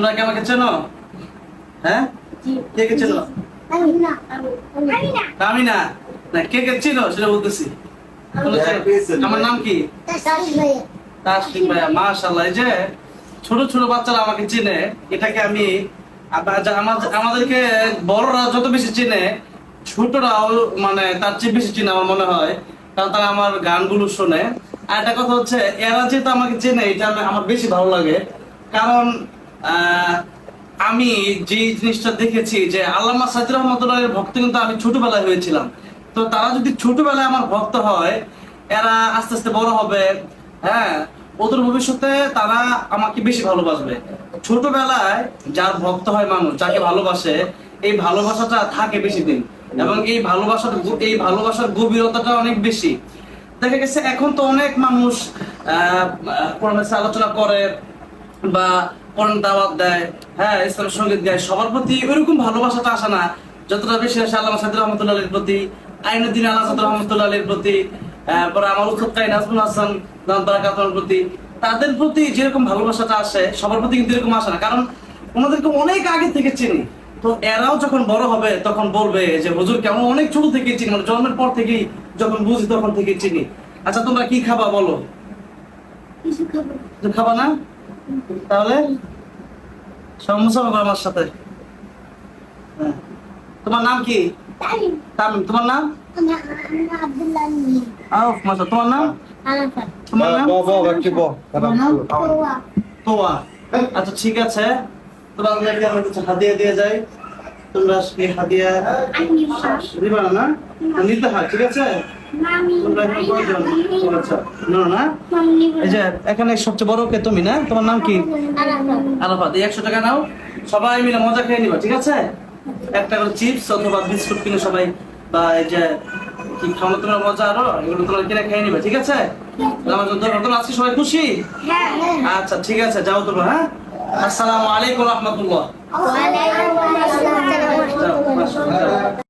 তোমরা কি আমাকে চেনো? হ্যাঁ? কে কে চেনো? আমি না আমি না কে কে চিনো সেটা বলতেছি। আমার নাম কি? তাসলিম ভাইয়া মাশাআল্লাহ। এই যে ছোট ছোট বাচ্চারা আমাকে চিনে এটাকে আমি আমাদেরকে বড়রা যত বেশি চিনে ছোটরাও মানে তার চেয়ে বেশি চিনে আমার মনে হয় কারণ তারা আমার গানগুলো শোনে। আর একটা কথা হচ্ছে এরা যেহেতু আমাকে চেনে এটা আমার বেশি ভালো লাগে। কারণ আমি যে জিনিসটা দেখেছি যে আল্লামা সাইদুর রহমতুল্লাহের ভক্ত কিন্তু আমি ছোটবেলায় হয়েছিলাম। তো তারা যদি ছোটবেলায় আমার ভক্ত হয়, এরা আস্তে আস্তে বড় হবে। হ্যাঁ ওদের ভবিষ্যতে তারা আমাকে বেশি ভালোবাসবে। ছোটবেলায় যার ভক্ত হয় মানুষ, যাকে ভালোবাসে, এই ভালোবাসাটা থাকে বেশি দিন এবং এই ভালোবাসার এই ভালোবাসার গভীরতাটা অনেক বেশি। দেখা গেছে এখন তো অনেক মানুষ, আহ আলোচনা করে বা কোরআন দাওয়াত দেয় হ্যাঁ ইসলামের সংগীত গায় সবার প্রতি ওইরকম ভালোবাসাটা আসে না যতটা বেশি আসে আল্লাহ সাইদুর রহমতুল্লাহের প্রতি আইনুদ্দিন আল্লাহ সাইদুর রহমতুল্লাহের প্রতি পরে আমার উৎসব নাজমুল হাসান প্রতি তাদের প্রতি যেরকম ভালোবাসাটা আসে সবার প্রতি কিন্তু এরকম আসে না কারণ ওনাদেরকে অনেক আগে থেকে চিনি। তো এরাও যখন বড় হবে তখন বলবে যে হুজুর কেমন অনেক ছোট থেকে চিনি মানে জন্মের পর থেকেই যখন বুঝি তখন থেকে চিনি। আচ্ছা তোমরা কি খাবা বলো? কিছু খাবা না? তাহলে সমস্যা হবে আমার সাথে। হ্যাঁ। তোমার নাম কি? তামিম। তোমার নাম? আউফ মাসা তোমার নাম? তোমার নাম? বাবা বাকি বল তোমার নাম তোয়া। তোয়া। আচ্ছা ঠিক আছে। তোমার হাদিয়া দিয়ে যাই। তোমরা এই হাদিয়া দিবা না? না নিতে হয় ঠিক আছে? তোমরা এখন কয়জন আচ্ছা না? না। এই যে এখানে সবচেয়ে বড় কে তুমি না? তোমার নাম কি? আরাফাত। এই একশো টাকা নাও। সবাই মিলে মজা খেয়ে নিবা ঠিক আছে? একটা করে চিপস অথবা বিস্কুট কিনে সবাই বা এই যে কি খাওয়ানো তোমরা মজা আরও? এগুলো তোমরা কিনে খেয়ে নিবে ঠিক আছে? আমার তোমরা আজকে সবাই খুশি? হ্যাঁ। আচ্ছা ঠিক আছে যাও তোমরা হ্যাঁ? আসসালামু আলাইকুম রহমতুল্লাহ। 我